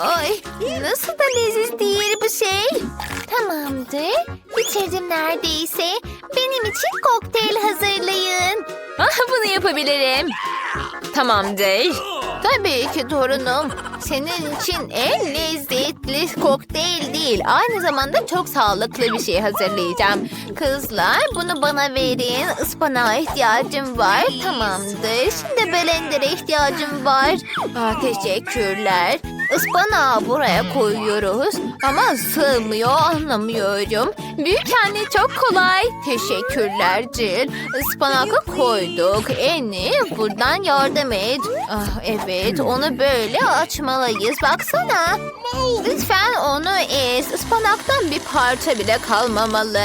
Ay nasıl da leziz değil bu şey. Tamamdır. Bitirdim neredeyse. Benim için kokteyl hazırlayın. Ah, bunu yapabilirim. Tamamdır. Tabii ki torunum. Senin için en lezzetli kokteyl değil. Aynı zamanda çok sağlıklı bir şey hazırlayacağım. Kızlar bunu bana verin. Ispanağa ihtiyacım var. Tamamdır. Şimdi blender'e ihtiyacım var. Aa, teşekkürler. Ispanağı buraya koyuyoruz. Ama sığmıyor anlamıyorum. Büyük anne çok kolay. Teşekkürler Jill. Ispanakı koyduk. Eni buradan yardım et. Ah evet onu böyle açmalıyız. Baksana. Lütfen onu ez. Ispanaktan bir parça bile kalmamalı.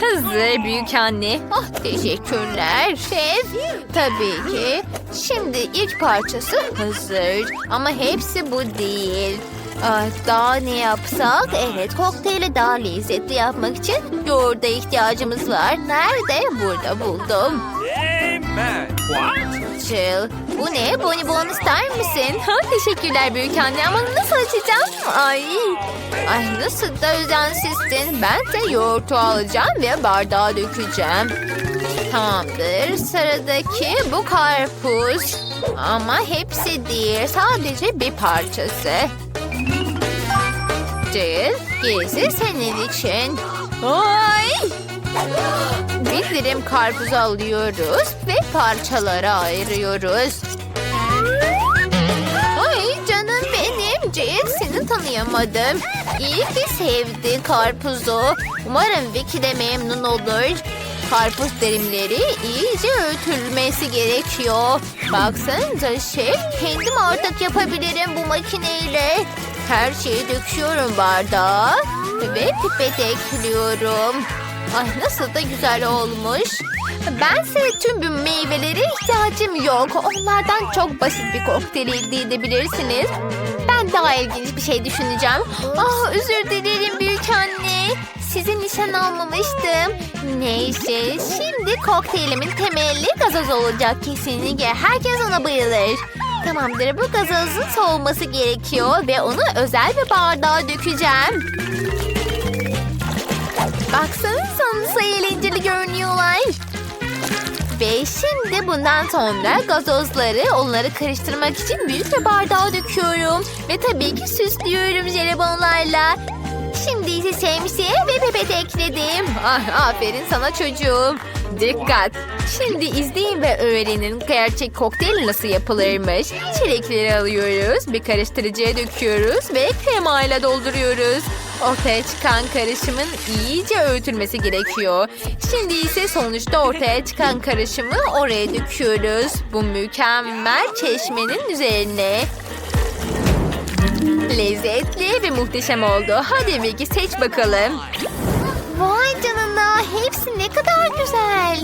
Hazır büyük anne. Ah teşekkürler şef. Tabii ki. Şimdi ilk parçası hazır. Ama hepsi bu değil. Ah, daha ne yapsak? Evet kokteyli daha lezzetli yapmak için yoğurda ihtiyacımız var. Nerede? Burada buldum. Amen. What? Jill, bu ne? Bonibon ister misin? Ha, teşekkürler büyük anne ama nasıl açacağım? Ay. Ay nasıl da özensizsin. Ben de yoğurtu alacağım ve bardağa dökeceğim. Tamamdır. Sıradaki bu karpuz. Ama hepsi değil. Sadece bir parçası. Jill, gerisi senin için. Ay. Bir dilim karpuz alıyoruz ve parçalara ayırıyoruz. Ay canım benim. Jill seni tanıyamadım. İyi ki sevdi karpuzu. Umarım Vicky de memnun olur. Karpuz dilimleri iyice öğütülmesi gerekiyor. Baksanıza şef kendim artık yapabilirim bu makineyle. Her şeyi döküyorum bardağa ve pipet ekliyorum. Ay nasıl da güzel olmuş. Bense tüm bu meyvelere ihtiyacım yok. Onlardan çok basit bir kokteyl elde edebilirsiniz. Ben daha ilginç bir şey düşüneceğim. Ah özür dilerim büyük anne. Sizi nişan almamıştım. Neyse şimdi kokteylimin temeli gazoz olacak kesinlikle. Herkes ona bayılır. Tamamdır bu gazozun soğuması gerekiyor ve onu özel bir bardağa dökeceğim. Baksanıza nasıl eğlenceli görünüyorlar. Ve şimdi bundan sonra gazozları onları karıştırmak için büyük bir bardağa döküyorum. Ve tabii ki süslüyorum jelibonlarla. Şimdi ise şemsiye ve pipet ekledim. Ah, aferin sana çocuğum. Dikkat. Şimdi izleyin ve öğrenin gerçek kokteyl nasıl yapılırmış. Çilekleri alıyoruz, bir karıştırıcıya döküyoruz ve kremayla dolduruyoruz. Ortaya çıkan karışımın iyice öğütülmesi gerekiyor. Şimdi ise sonuçta ortaya çıkan karışımı oraya döküyoruz. Bu mükemmel çeşmenin üzerine. Lezzetli ve muhteşem oldu. Hadi Vicky seç bakalım. Vay canına hepsi ne kadar güzel.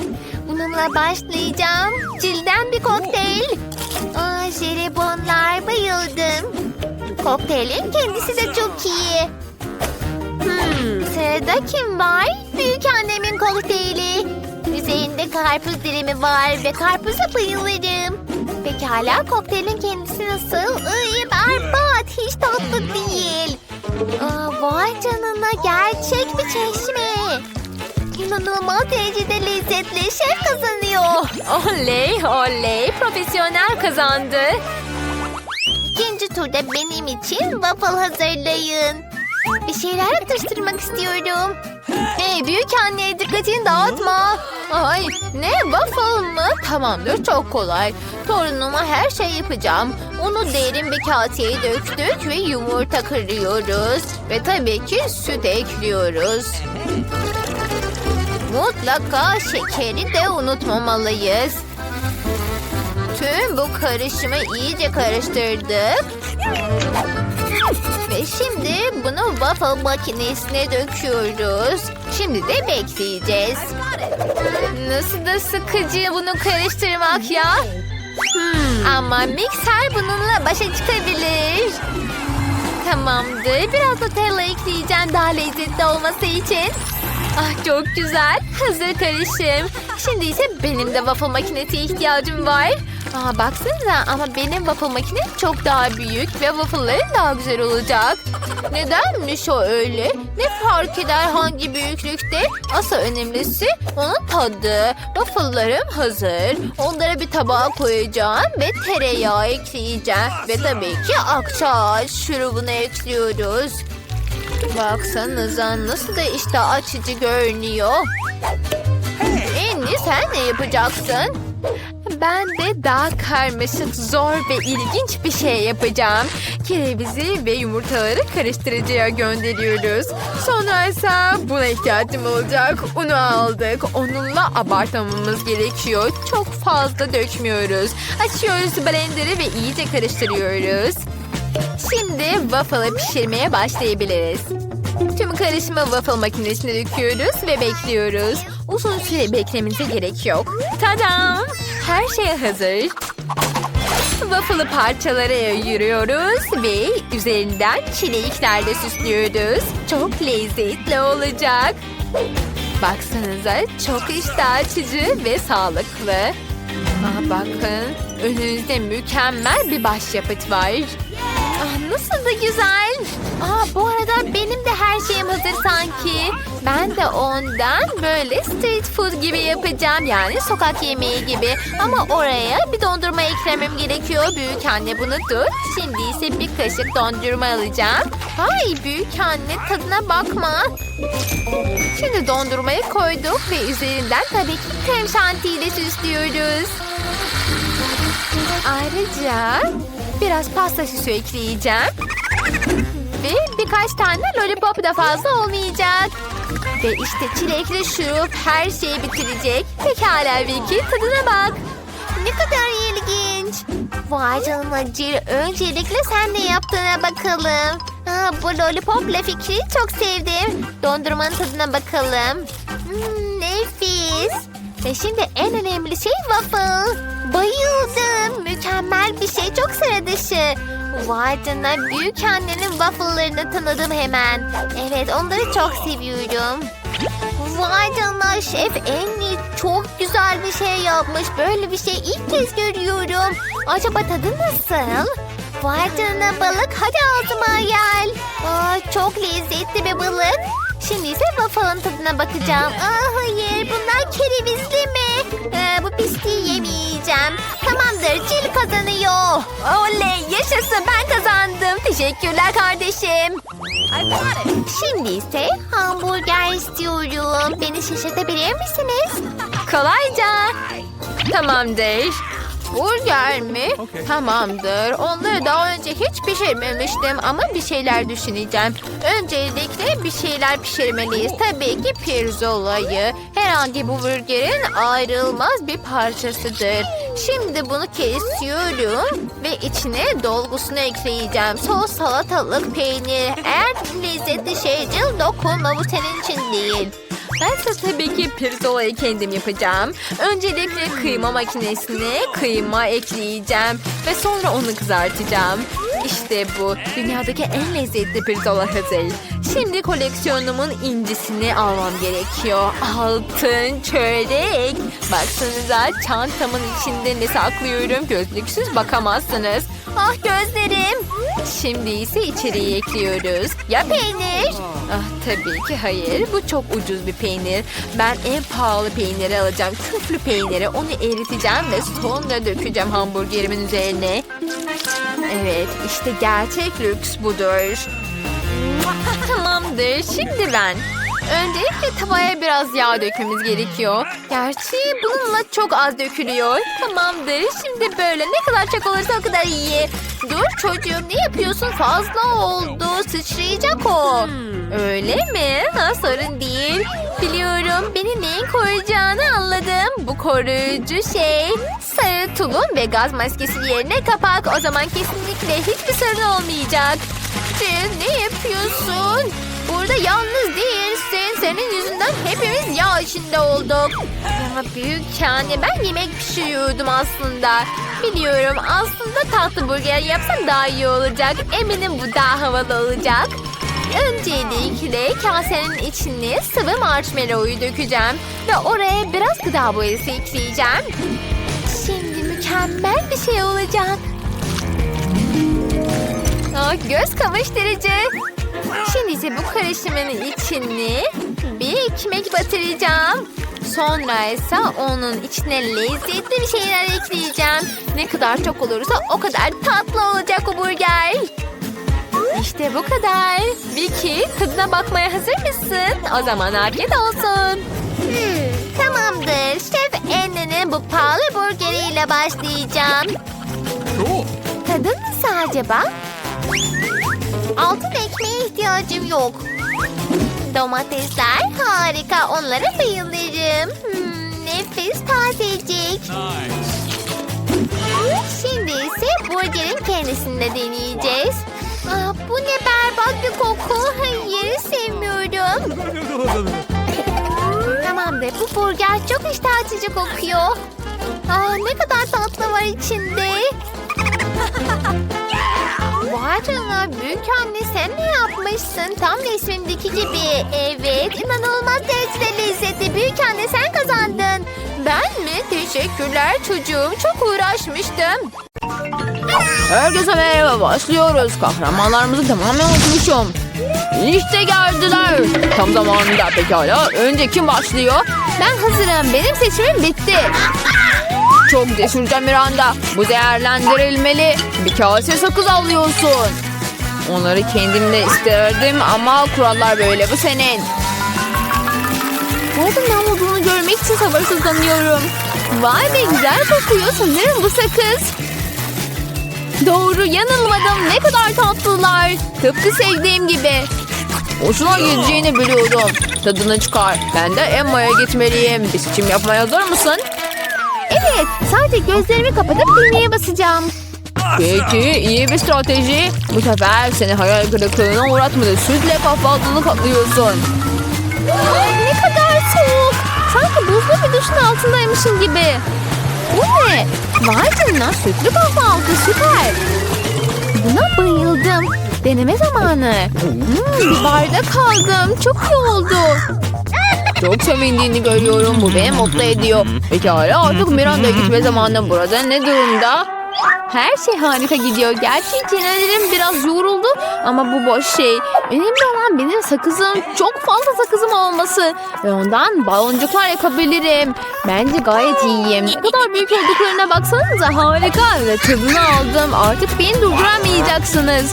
Bununla başlayacağım. Cilden bir kokteyl. Aa, jelibonlar bayıldım. Kokteylin kendisi de çok iyi. Hmm, sırada kim var? Büyük annemin kokteyli. Üzerinde karpuz dilimi var ve karpuza bayılırım. Pekala kokteylin kendisi nasıl? Iy, berbat hiç tatlı değil. Aa, vay canına gerçek bir çeşme. İnanılmaz derecede lezzetli şef kazanıyor. Oley oley profesyonel kazandı. İkinci turda benim için waffle hazırlayın. Bir şeyler atıştırmak istiyorum. Hey büyük anne dikkatini dağıtma. Ay ne waffle mı? Tamamdır çok kolay. Torunuma her şey yapacağım. Onu derin bir kaseye döktük ve yumurta kırıyoruz. Ve tabii ki süt ekliyoruz. Mutlaka şekeri de unutmamalıyız. Tüm bu karışımı iyice karıştırdık. Ve şimdi bunu waffle makinesine döküyoruz. Şimdi de bekleyeceğiz. Nasıl da sıkıcı bunu karıştırmak ya. Hmm, ama mikser bununla başa çıkabilir. Tamamdır. Biraz Nutella ekleyeceğim daha lezzetli olması için. Ah çok güzel. Hazır karışım. Şimdi ise benim de waffle makinesi ihtiyacım var. Aa baksanıza ama benim waffle makinem çok daha büyük ve waffle'ların daha güzel olacak. Nedenmiş o öyle? Ne fark eder hangi büyüklükte? Asıl önemlisi onun tadı. Waffle'larım hazır. Onlara bir tabağa koyacağım ve tereyağı ekleyeceğim. Ve tabii ki akçaağaç şurubunu ekliyoruz. Baksanıza nasıl da iştah açıcı görünüyor. Enni sen ne yapacaksın? Ben de daha karmaşık, zor ve ilginç bir şey yapacağım. Kerevizi ve yumurtaları karıştırıcıya gönderiyoruz. Sonra ise buna ihtiyacım olacak. Unu aldık. Onunla abartmamamız gerekiyor. Çok fazla dökmüyoruz. Açıyoruz blenderı ve iyice karıştırıyoruz. Şimdi waffle'ı pişirmeye başlayabiliriz. Tüm karışımı waffle makinesine döküyoruz ve bekliyoruz. Uzun süre beklememize gerek yok. Tadam! Her şey hazır. Waffle'ı parçalara ayırıyoruz ve üzerinden çileklerle süslüyoruz. Çok lezzetli olacak. Baksanıza çok iştah açıcı ve sağlıklı. Aa, bakın önünüzde mükemmel bir başyapıt var. Ah, nasıl da güzel. Aa, bu arada benim de her şeyim hazır sanki. Ben de ondan böyle street food gibi yapacağım. Yani sokak yemeği gibi. Ama oraya bir dondurma eklemem gerekiyor. Büyük anne bunu tut. Şimdi ise bir kaşık dondurma alacağım. Ay büyük anne tadına bakma. Şimdi dondurmayı koyduk ve üzerinden tabii ki krem şantiyle süslüyoruz. Ayrıca biraz pasta süsü ekleyeceğim. Ve birkaç tane lollipop da fazla olmayacak. Ve işte çilekli şurup her şeyi bitirecek. Pekala Vicky tadına bak. Ne kadar ilginç. Vay canına Jill. Öncelikle sen ne yaptığına bakalım. Ha, bu lollipopla fikri çok sevdim. Dondurmanın tadına bakalım. Hmm, nefis. Ve şimdi en önemli şey waffle. Bayıldım. Mükemmel bir şey. Çok sıra dışı. Vay canına büyük annenin waffle'larını tanıdım hemen. Evet onları çok seviyorum. Vay canına şef Annie çok güzel bir şey yapmış. Böyle bir şey ilk kez görüyorum. Acaba tadı nasıl? Vay canına balık hadi ağzıma gel. Aa, çok lezzetli bir balık. Şimdi ise waffle'ın tadına bakacağım. Aa, hayır bunlar kerevizli mi? Ee, bu pisliği yemeyeceğim. Tamamdır Jill kazanıyor. Oley yaşasın ben kazandım. Teşekkürler kardeşim. Şimdi ise hamburger istiyorum. Beni şaşırtabilir misiniz? Kolayca. Tamamdır. Burger mi? Tamamdır. Onları daha önce hiç pişirmemiştim ama bir şeyler düşüneceğim. Öncelikle bir şeyler pişirmeliyiz. Tabii ki pirzolayı. Herhangi bu burgerin ayrılmaz bir parçasıdır. Şimdi bunu kesiyorum ve içine dolgusunu ekleyeceğim. Sos, salatalık, peynir. Eğer lezzetli şeycil dokunma bu senin için değil. Ben ise tabii ki pirzolayı kendim yapacağım. Öncelikle kıyma makinesine kıyma ekleyeceğim ve sonra onu kızartacağım. İşte bu. Dünyadaki en lezzetli pirzola hazır. Şimdi koleksiyonumun incisini almam gerekiyor. Altın çörek. Baksanıza çantamın içinde ne saklıyorum. Gözlüksüz bakamazsınız. Ah gözlerim. Şimdi ise içeriye ekliyoruz. Ya peynir? Ah tabii ki hayır. Bu çok ucuz bir peynir. Ben en pahalı peyniri alacağım. Küflü peyniri. Onu eriteceğim ve sonra dökeceğim hamburgerimin üzerine. Evet işte gerçek lüks budur. Tamamdır. Şimdi ben. Öncelikle tavaya biraz yağ dökmemiz gerekiyor. Gerçi bununla çok az dökülüyor. Tamamdır. Şimdi böyle ne kadar çok olursa o kadar iyi. Dur çocuğum ne yapıyorsun? Fazla oldu. Sıçrayacak o. Öyle mi? Ha, sorun değil. Biliyorum beni neyin koruyacağını anladım. Bu koruyucu şey sarı tulum ve gaz maskesi yerine kapak. O zaman kesinlikle hiçbir sorun olmayacak. Jill ne yapıyorsun? Burada yalnız değilsin. Senin yüzünden hepimiz yağ içinde olduk. Ya büyük yani ben yemek pişiriyordum aslında. Biliyorum aslında tatlı burger yapsam daha iyi olacak. Eminim bu daha havalı olacak. Öncelikle kasenin içine sıvı marshmallow'u dökeceğim. Ve oraya biraz gıda boyası ekleyeceğim. Şimdi mükemmel bir şey olacak. Ah, göz kamaştırıcı. Şimdi ise bu karışımın içine bir ekmek batıracağım. Sonra ise onun içine lezzetli bir şeyler ekleyeceğim. Ne kadar çok olursa o kadar tatlı olacak o burger. İşte bu kadar. Vicky tadına bakmaya hazır mısın? O zaman afiyet olsun. Hmm, tamamdır. Şef Anne'nin bu pahalı burgeriyle başlayacağım. Tadın nasıl acaba? Altın ekmeğe ihtiyacım yok. Domatesler harika. Onlara bayılırım. Hmm, nefis tazecik. Nice. Şimdi ise burgerin kendisini de deneyeceğiz. Ah, bu ne berbat bir koku. Hayır sevmiyorum. Tamamdır bu burger çok iştah açıcı kokuyor. Aa, ne kadar tatlı var içinde. Vay canına büyük anne sen ne yapmışsın? Tam resmimdeki gibi. Evet inanılmaz derecede lezzetli. Büyük anne sen kazandın. Ben mi? Teşekkürler çocuğum. Çok uğraşmıştım. Herkese merhaba başlıyoruz. Kahramanlarımızı tamamen unutmuşum. İşte geldiler. Tam zamanında pekala. Önce kim başlıyor? Ben hazırım. Benim seçimim bitti. Çok cesurca Miranda. Bu değerlendirilmeli. Bir kase sakız alıyorsun. Onları kendimle isterdim ama kurallar böyle. Bu senin. Nerede ne olduğunu görmek için sabırsızlanıyorum. Vay be güzel kokuyor. Sanırım bu sakız. Doğru yanılmadım. Ne kadar tatlılar. Tıpkı sevdiğim gibi. Hoşuna gideceğini biliyorum. Tadını çıkar. Ben de Emma'ya gitmeliyim. Bir seçim yapmaya hazır mısın? Evet sadece gözlerimi kapatıp düğmeye basacağım. Peki iyi bir strateji. Bu sefer seni hayal kırıklığına uğratmadı. Sütle kahvaltını katlıyorsun. Ne kadar soğuk. Sanki buzlu bir duşun altındaymışım gibi. Bu ne? Vay canına sütlü kahvaltı süper. Buna bayıldım. Deneme zamanı. Hmm, bir bardak aldım. Çok iyi oldu. Çok sevindiğini görüyorum. Bu beni mutlu ediyor. Pekala artık Miranda'ya gitme zamanı burada. Ne durumda? Her şey harika gidiyor. Gerçi çenelerim biraz yoruldu ama bu boş şey. Önemli olan benim sakızım çok fazla sakızım olması. Ve ondan baloncuklar yakabilirim. Bence gayet iyiyim. Ne kadar büyük olduklarına baksanıza harika. Ve tadını aldım. Artık beni durduramayacaksınız.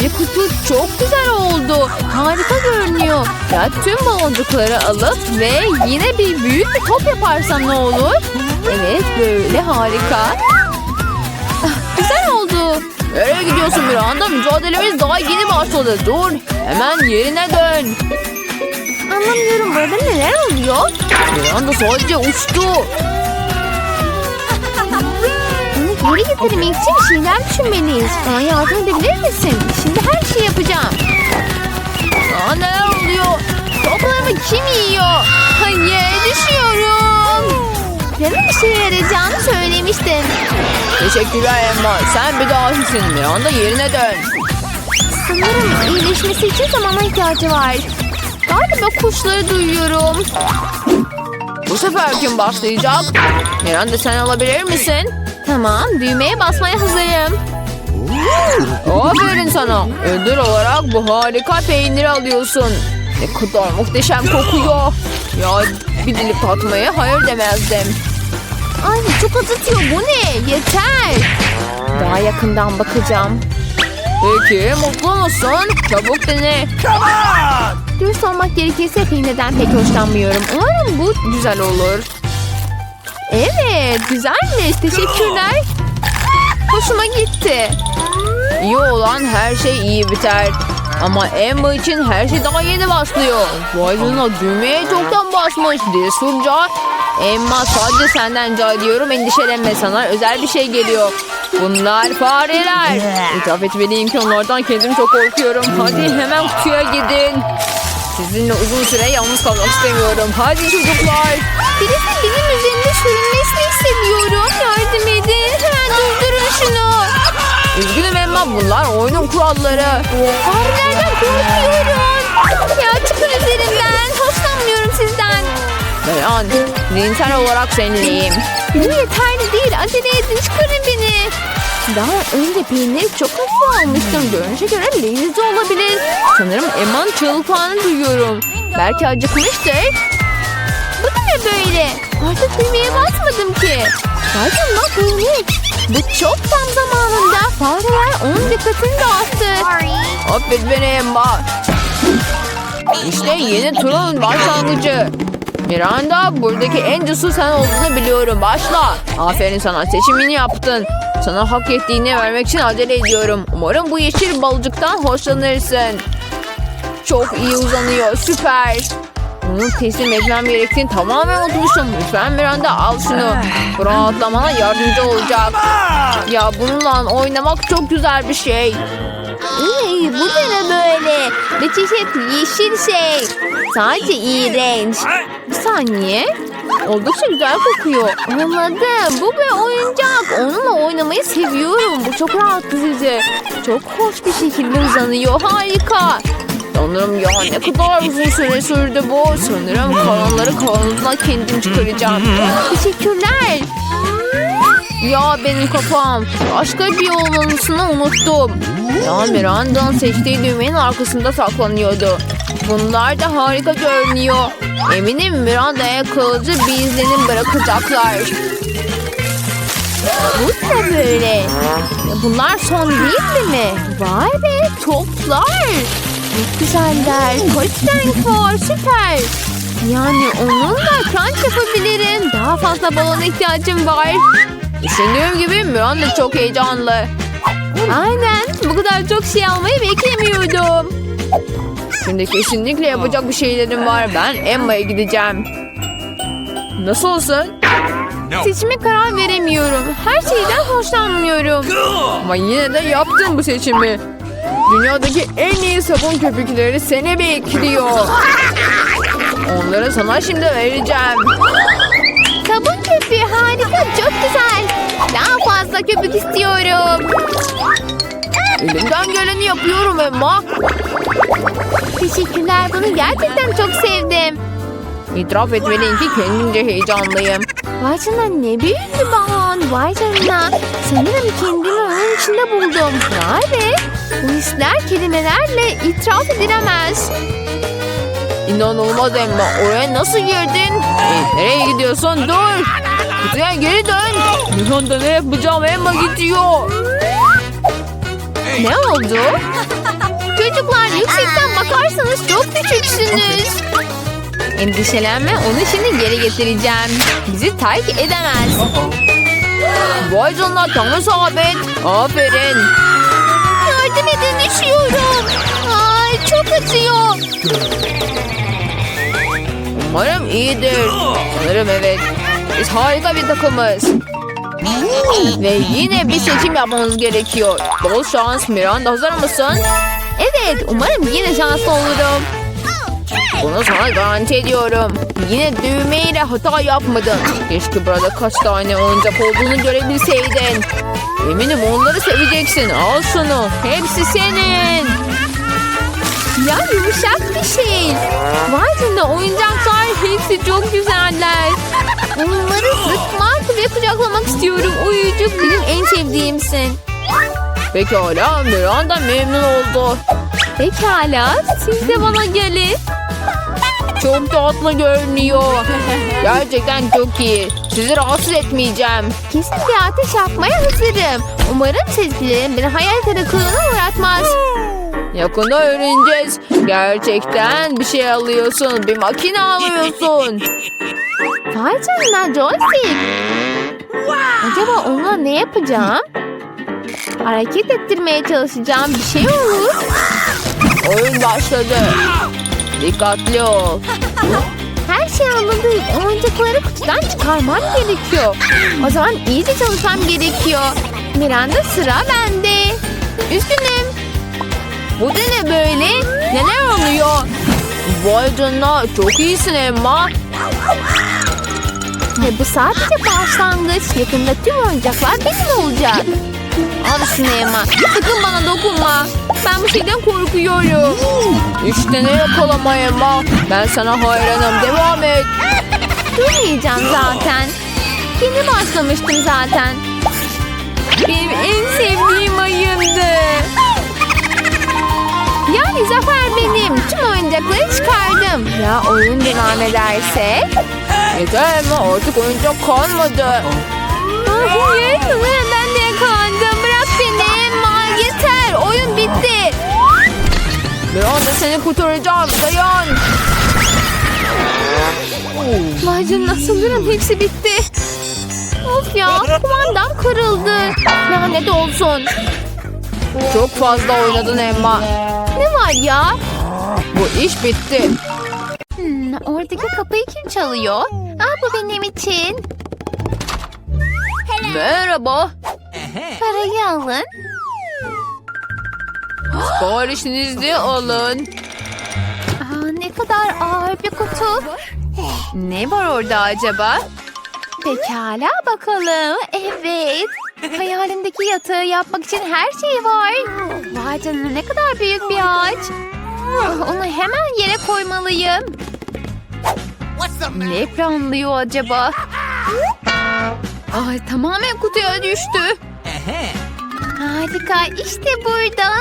Bir kutu çok güzel oldu. Harika görünüyor. Ya tüm baloncukları alıp ve yine bir büyük bir top yaparsam ne olur? Evet böyle harika. Güzel oldu. Nereye gidiyorsun Miranda? Mücadelemiz daha yeni başladı. Dur. Hemen yerine dön. Anlamıyorum burada neler oluyor? Miranda sadece uçtu. Geri getirmek için bir şeyler düşünmeliyiz. Bana yardım edebilir misin? Şimdi her şeyi yapacağım. Aa, neler oluyor? Toplarımı kim yiyor? Hayır düşüyorum. Canım işe yarayacağını söylemiştim. Teşekkürler Emma. Sen bir dahisin. Miranda yerine dön. Sanırım iyileşmesi için zamana ihtiyacı var. Galiba kuşları duyuyorum. Bu sefer kim başlayacak? Miranda sen alabilir misin? Tamam düğmeye basmaya hazırım. Aferin sana. Ödül olarak bu harika peyniri alıyorsun. Ne kadar muhteşem kokuyor. Ya bir dilim tatmaya hayır demezdim. Ay çok acıtıyor bu ne? Yeter. Daha yakından bakacağım. Peki mutlu musun? Çabuk dene. Dürüst olmak gerekirse peynirden pek hoşlanmıyorum. Umarım bu Güzel olur. Evet, güzelmiş. Teşekkürler. Hoşuma gitti. İyi olan her şey iyi biter. Ama Emma için her şey daha yeni başlıyor. Vay düğmeye çoktan basmış. Cesurca. Emma sadece senden rica ediyorum endişelenme sana özel bir şey geliyor. Bunlar fareler. İtiraf etmeliyim ki onlardan kendim çok korkuyorum. Hadi hemen kutuya gidin. Sizinle uzun süre yalnız kalmak istemiyorum. Hadi çocuklar. Birisi benim üzerinde sürünmesini hissediyorum. Yardım edin. Hemen durdurun şunu. Üzgünüm Emma bunlar oyunun kuralları. Farelerden korkuyorum. Ya çıkın üzerimden. Hoşlanmıyorum sizden. Meran zihinsel olarak seninleyim. Bu yeterli değil. Acele edin çıkarın beni. Daha önce peyniri çok hafif almıştım. Görünüşe göre lezzetli olabilir. Sanırım Emma'nın çığlıklarını duyuyorum. Belki acıkmıştır. Böyle? Artık düğmeye basmadım ki. Canına peynir. Bu çok tam zamanında. Fareler onun dikkatini dağıttı. Affet beni Emma. İşte yeni turun başlangıcı. Miranda buradaki en cesur sen olduğunu biliyorum. Başla. Aferin sana seçimini yaptın. Sana hak ettiğini vermek için acele ediyorum. Umarım bu yeşil balıcıktan hoşlanırsın. Çok iyi uzanıyor. Süper. Onu teslim etmem gerektiğini tamamen unutmuşum. Lütfen Miranda al şunu. Bu rahatlamana yardımcı olacak. Ya bununla oynamak çok güzel bir şey. İyi, bu da ne böyle? Bir çeşit yeşil şey. Sadece iğrenç. Bir saniye. Oldukça güzel kokuyor. Anladım. Bu bir oyuncak. Onunla oynamayı seviyorum. Bu çok rahatlatıcı. Çok hoş bir şekilde uzanıyor. Harika. Sanırım ya ne kadar uzun süre sürdü bu. Sanırım kalanları kavanozuna kendim çıkaracağım. Teşekkürler. Ya benim kafam. Başka bir olmalısını unuttum. Ya Miranda'nın seçtiği düğmenin arkasında saklanıyordu. Bunlar da harika görünüyor. Eminim Miranda'ya kalıcı bir izlenim bırakacaklar. Bu da böyle. Bunlar son değil mi? Vay be toplar. Çok güzeller. Kaç renk var süper. Yani onunla crunch yapabilirim. Daha fazla balona ihtiyacım var. Düşündüğüm gibi Miranda çok heyecanlı. Aynen. Bu kadar çok şey almayı beklemiyordum. Şimdi kesinlikle yapacak bir şeylerim var. Ben Emma'ya gideceğim. Nasıl olsun? Seçime karar veremiyorum. Her şeyden hoşlanmıyorum. Ama yine de yaptın bu seçimi. Dünyadaki en iyi sabun köpükleri seni bekliyor. Onları sana şimdi vereceğim. Sabun köpüğü harika. Çok güzel. Daha fazla köpük istiyorum. Elimden geleni yapıyorum Emma. Teşekkürler. Bunu gerçekten çok sevdim. İtiraf etmeliyim ki kendimce heyecanlıyım. Vay canına ne büyük bir balon. Vay canına. Sanırım kendimi onun içinde buldum. Vay be. Bu hisler kelimelerle itiraf edilemez. İnanılmaz Emma. Oraya nasıl girdin? Hey, nereye gidiyorsun? Dur. Kutuya geri dön. Miranda ne yapacağım? Emma gidiyor. Ne oldu? Çocuklar yüksekten bakarsanız çok küçüksünüz. Endişelenme onu şimdi geri getireceğim. Bizi terk edemez. Vay canına tam isabet. Aferin. Yardım edin üşüyorum. Ay çok acıyor. Umarım iyidir. Sanırım evet. Biz harika bir takımız. Ve yine bir seçim yapmamız gerekiyor. Bol şans Miranda hazır mısın? Evet umarım yine şanslı olurum. Bunu sana garanti ediyorum. Yine düğmeyle hata yapmadın. Keşke burada kaç tane oyuncak olduğunu görebilseydin. Eminim onları seveceksin. Al şunu. Hepsi senin. Ya yumuşak bir şey. Vay canına oyuncaklar hepsi çok güzeller. Onları sıkmak ve kucaklamak istiyorum. Uyucuk benim en sevdiğimsin. Pekala Miranda memnun oldu. Pekala siz de bana gelin. Çok tatlı görünüyor. Gerçekten çok iyi. Sizi rahatsız etmeyeceğim. Kesin bir ateş yapmaya hazırım. Umarım sezgilerim beni hayal kırıklığına uğratmaz. Yakında öğreneceğiz. Gerçekten bir şey alıyorsun. Bir makine alıyorsun. Vay canına joystick. Acaba onunla ne yapacağım? Hareket ettirmeye çalışacağım. Bir şey olur. Oyun başladı. Dikkatli ol. Her şey anladım. Oyuncakları kutudan çıkarmam gerekiyor. O zaman iyice çalışmam gerekiyor. Miranda sıra bende. Üzgünüm. Bu da ne böyle? Neler oluyor? Vay canına çok iyisin Emma. Ve bu sadece başlangıç. Yakında tüm oyuncaklar benim olacak. Al şunu Emma. Sakın bana dokunma. Ben bu şeyden korkuyorum. İşte ne yakalama Emma. Ben sana hayranım. Devam et. Durmayacağım zaten. Yeni başlamıştım zaten. Benim en sevdiğim ayımdı. Yani zafer benim. Tüm oyuncakları çıkardım. Ya oyun devam ederse? Yeter mi? Artık oyuncak kalmadı. Hayır. Ben Bir anda seni kurtaracağım. Dayan. Vay canına sanırım hepsi bitti. Of ya kumandam kırıldı. Lanet olsun. Çok fazla oynadın Emma. Ne var ya? Bu iş bitti. Hmm, oradaki kapıyı kim çalıyor? Aa, bu benim için. Merhaba. Parayı alın. Siparişinizi alın. Aa, ne kadar ağır bir kutu. Ne var orada acaba? Pekala bakalım. Evet. Hayalimdeki yatağı yapmak için her şey var. Vay canına ne kadar büyük bir ağaç. Onu hemen yere koymalıyım. Ne planlıyor acaba? Ay tamamen kutuya düştü. Harika işte burada.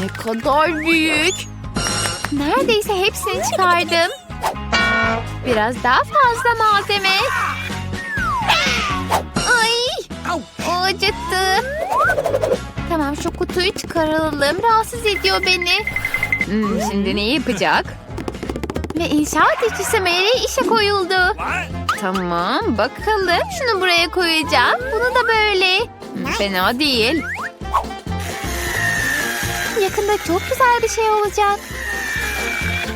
Ne kadar büyük. Neredeyse hepsini çıkardım. Biraz daha fazla malzeme. Ay! O acıttı. Tamam şu kutuyu çıkaralım. Rahatsız ediyor beni. Hmm, şimdi ne yapacak? Ve inşaat işçisi Mary işe koyuldu. Tamam bakalım. Şunu buraya koyacağım. Bunu da böyle. Fena değil. Yakında çok güzel bir şey olacak.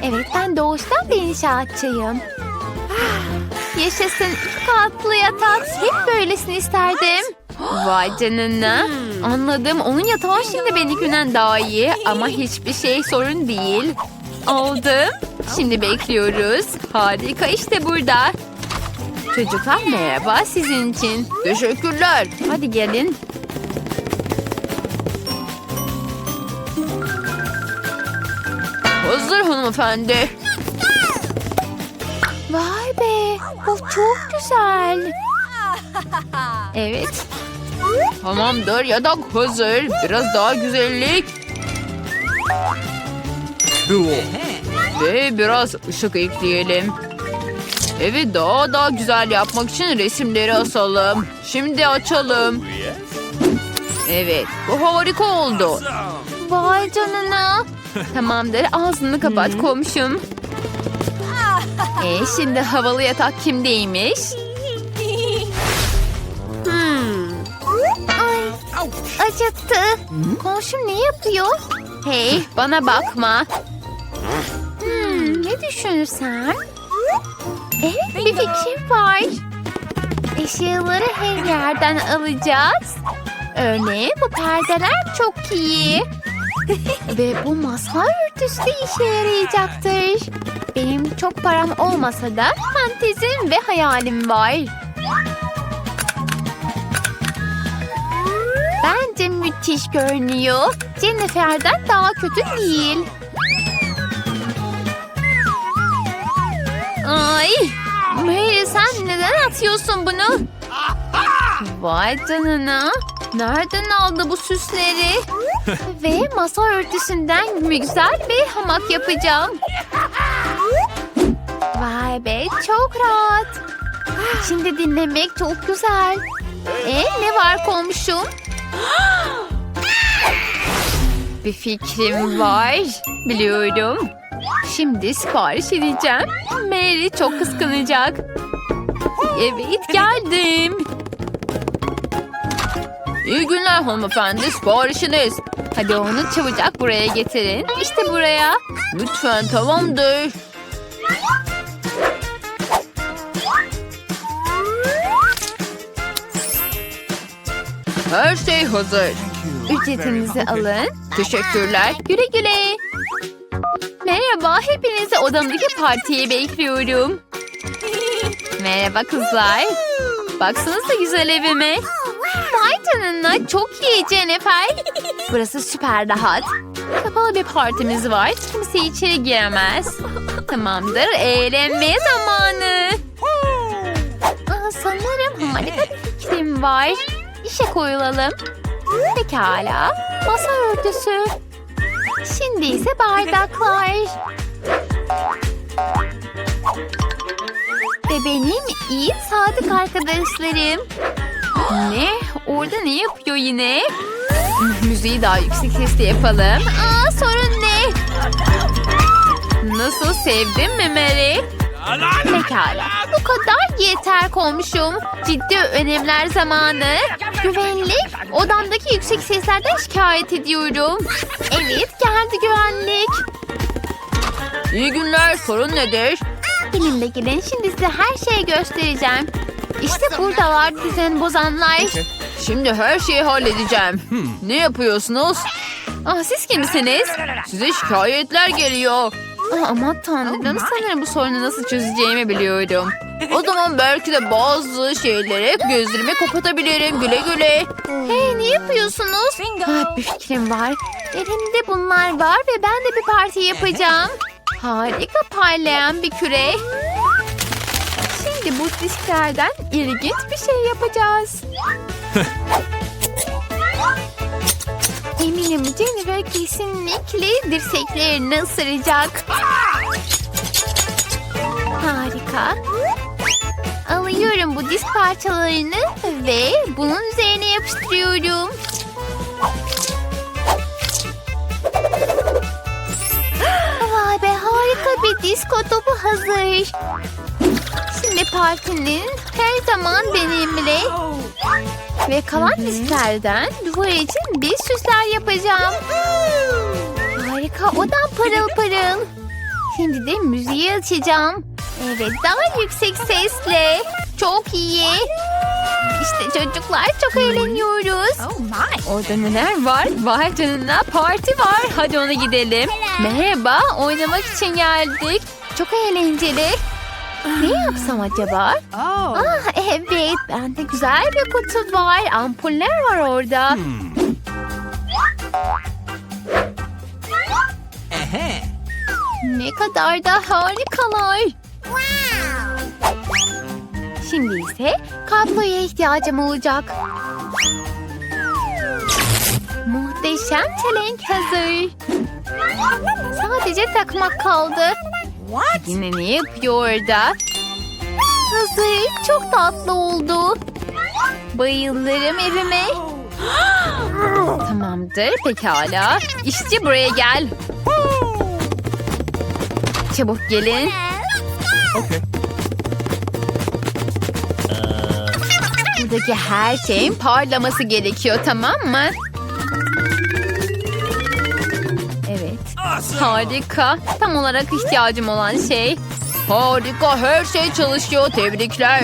Evet ben doğuştan bir inşaatçıyım. Yaşasın iki katlı yatak. Hep böylesini isterdim. Vay canına. Anladım. Onun yatağı şimdi benimkinden daha iyi. Ama hiçbir şey sorun değil. Aldım. Şimdi bekliyoruz. Harika işte burada. Çocuklar merhaba sizin için. Teşekkürler. Hadi gelin. Hazır hanımefendi. Vay be bu çok güzel. Evet. Tamamdır yatak hazır. Biraz daha güzellik. Ve biraz ışık ekleyelim. Evi daha da güzel yapmak için resimleri asalım. Şimdi açalım. Evet bu harika oldu. Vay canına. Tamamdır ağzını kapat komşum. E şimdi havalı yatak kimdeymiş? Ay acıttı. Komşum ne yapıyor? Hey bana bakma. Hmm, ne düşünürsem? Evet bir fikrim var. Eşyaları her yerden alacağız. Örneğin bu perdeler çok iyi. Ve bu masa örtüsü de işe yarayacaktır. Benim çok param olmasa da fantezim ve hayalim var. Bence müthiş görünüyor. Jennifer'den daha kötü değil. Neden atıyorsun bunu? Vay canına. Nereden aldı bu süsleri? Ve masa örtüsünden güzel bir hamak yapacağım. Vay be çok rahat. Şimdi dinlemek çok güzel. E ne var komşum? Bir fikrim var. Biliyorum. Şimdi sipariş edeceğim. Mary çok kıskanacak. Evet geldim. İyi günler hanımefendi siparişiniz. Hadi onu çabucak buraya getirin. İşte buraya. Lütfen tamamdır. Her şey hazır. Ücretinizi alın. Teşekkürler. Güle güle. Merhaba, hepinizi odamdaki partiye bekliyorum. Merhaba kızlar. Baksanıza güzel evime. Vay canına çok iyi Jennifer. Burası süper rahat. Kapalı bir partimiz var. Kimse içeri giremez. Tamamdır. Eğlenme zamanı. Aa, sanırım harika bir fikrim var. İşe koyulalım. Pekala. Masa örtüsü. Şimdi ise bardaklar. Ve benim iyi sadık arkadaşlarım. Ne? Orada ne yapıyor yine? Müziği daha yüksek sesle yapalım. Aa sorun ne? Nasıl sevdin mi Mary? Pekala. Bu kadar yeter komşum. Ciddi önemler zamanı. Güvenlik. Odamdaki yüksek seslerden şikayet ediyorum. Evet geldi güvenlik. İyi günler. Sorun nedir? Benimle gelin. Şimdi size her şeyi göstereceğim. İşte buradalar düzen bozanlar. Şimdi her şeyi halledeceğim. Ne yapıyorsunuz? Ah, siz kimsiniz? Size şikayetler geliyor. Ah, aman tanrım sanırım bu sorunu nasıl çözeceğimi biliyorum. O zaman belki de bazı şeylere gözlerimi kapatabilirim. Güle güle. Hey ne yapıyorsunuz? Ah, bir fikrim var. Elimde bunlar var ve ben de bir parti yapacağım. Harika parlayan bir küre. Şimdi bu disklerden ilginç bir şey yapacağız. Eminim Jennifer kesinlikle dirseklerini ısıracak. Harika. Alıyorum bu disk parçalarını ve bunun üzerine yapıştırıyorum. Bir disko topu hazır. Şimdi partinin her zaman benimle. Ve kalan disklerden duvar için bir süsler yapacağım. Harika odam parıl parıl. Şimdi de müziği açacağım. Evet daha yüksek sesle. Çok iyi. İşte çocuklar çok eğleniyoruz. Orada neler var? Vay canına parti var. Hadi ona gidelim. Merhaba, oynamak için geldik. Çok eğlenceli. Ne yapsam acaba? Ah evet, bende güzel bir kutu var. Ampuller var orada. Ne kadar da harikalar. Şimdi ise kabloya ihtiyacım olacak. Muhteşem çelenk hazır. Sadece takmak kaldı. Yine ne yapıyor orada? Hazır. Çok tatlı oldu. Bayılırım evime. Tamamdır pekala. İşçi buraya gel. Çabuk gelin. Buradaki her şeyin parlaması gerekiyor tamam mı? Evet. Harika. Tam olarak ihtiyacım olan şey. Harika her şey çalışıyor. Tebrikler.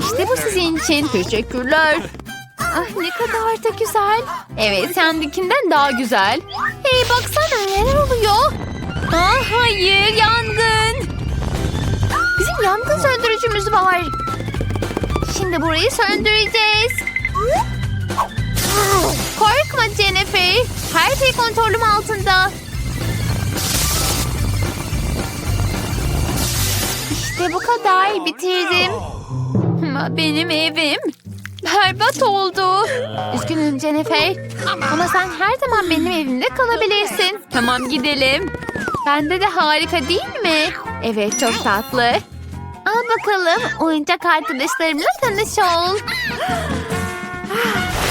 İşte bu sizin için. Teşekkürler. Ah ne kadar da güzel. Evet sendekinden daha güzel. Hey baksana neler oluyor? Ah hayır yangın. Bizim yangın söndürücümüz var. Şimdi burayı söndüreceğiz. Korkma Jennifer. Her şey kontrolüm altında. İşte bu kadar bitirdim. Ama benim evim berbat oldu. Üzgünüm Jennifer. Ama sen her zaman benim evimde kalabilirsin. Tamam gidelim. Bende de harika değil mi? Evet çok tatlı. Al bakalım oyuncak arkadaşlarımla tanış ol.